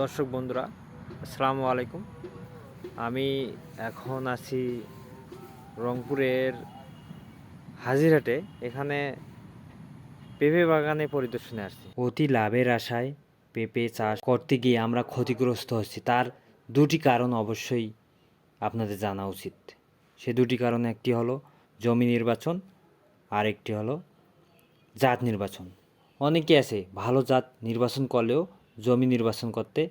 দর্শক বন্ধুরা, আসসালামু আলাইকুম। আমি এখন আছি রংপুরের হাজিরহাটে। এখানে পেঁপে বাগানে পরিদর্শনে আসছি। অতি লাভের আশায় পেঁপে চাষ করতে গিয়ে আমরা ক্ষতিগ্রস্ত হচ্ছি। তার দুটি কারণ অবশ্যই আপনাদের জানা উচিত। সে দুটি কারণ একটি হলো জমি নির্বাচন আর একটি হলো জাত নির্বাচন। অনেকে আছে ভালো জাত নির্বাচন করলেও জমি নির্বাচন করতে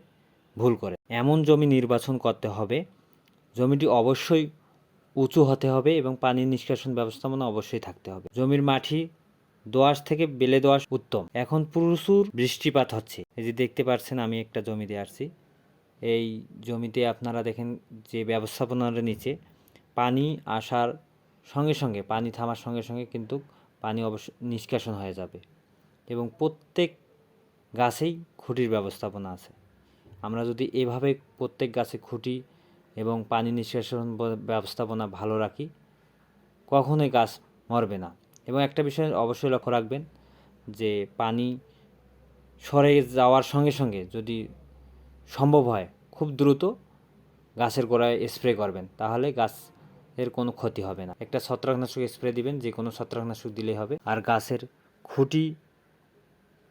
ভুল করে। এমন জমি নির্বাচন করতে হবে, জমিটি অবশ্যই উঁচু হতে হবে এবং পানি নিষ্কাশন ব্যবস্থাপনা অবশ্যই থাকতে হবে। জমির মাটি দোআঁশ থেকে বেলে দোআঁশ উত্তম। এখন প্রচুর বৃষ্টিপাত হচ্ছে। এই যে দেখতে পাচ্ছেন, আমি একটা জমিতে আসছি। এই জমিতে আপনারা দেখেন যে ব্যবস্থাপনার নিচে পানি আসার সঙ্গে সঙ্গে, পানি থামার সঙ্গে সঙ্গে কিন্তু পানি অবশ্য নিষ্কাশন হয়ে যাবে। এবং প্রত্যেক গাছেই খুঁটির ব্যবস্থাপনা আছে। আমরা যদি এভাবে প্রত্যেক গাছে খুঁটি এবং পানি নিষ্কাশন ব্যবস্থাপনা ভালো রাখি, কখনোই গাছ মরবে না। এবং একটা বিষয় অবশ্যই লক্ষ্য রাখবেন যে পানি সরে যাওয়ার সঙ্গে সঙ্গে যদি সম্ভব হয়, খুব দ্রুত গাছের গোড়ায় স্প্রে করবেন, তাহলে গাছ এর কোনো ক্ষতি হবে না। একটা ছত্রাকনাশক স্প্রে দিবেন যে কোনো ছত্রাকনাশক দিলেই হবে। আর গাছের খুঁটি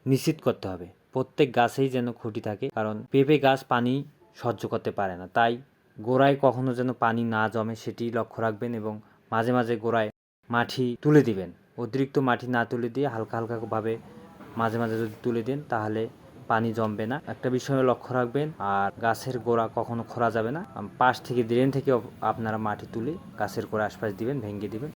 নিশ্চিত করতে হবে। প্রত্যেক গাছেই যেন খুঁটি থাকে, কারণ পেঁপে গাছ পানি সহ্য করতে পারে না। তাই গোড়ায় কখনো যেন পানি না জমে সেটি লক্ষ্য রাখবেন এবং মাঝে মাঝে গোড়ায় মাটি তুলে দিবেন। অতিরিক্ত মাটি না তুলে দিয়ে হালকা হালকাভাবে মাঝে মাঝে যদি তুলে দেন, তাহলে পানি জমবে না। একটা বিষয়ে লক্ষ্য রাখবেন, আর গাছের গোড়া কখনো খোরা যাবে না। পাশ থেকে ড্রেন থেকে আপনারা মাটি তুলে গাছের গোড়া আশপাশ দিবেন, ভেঙে দিবেন।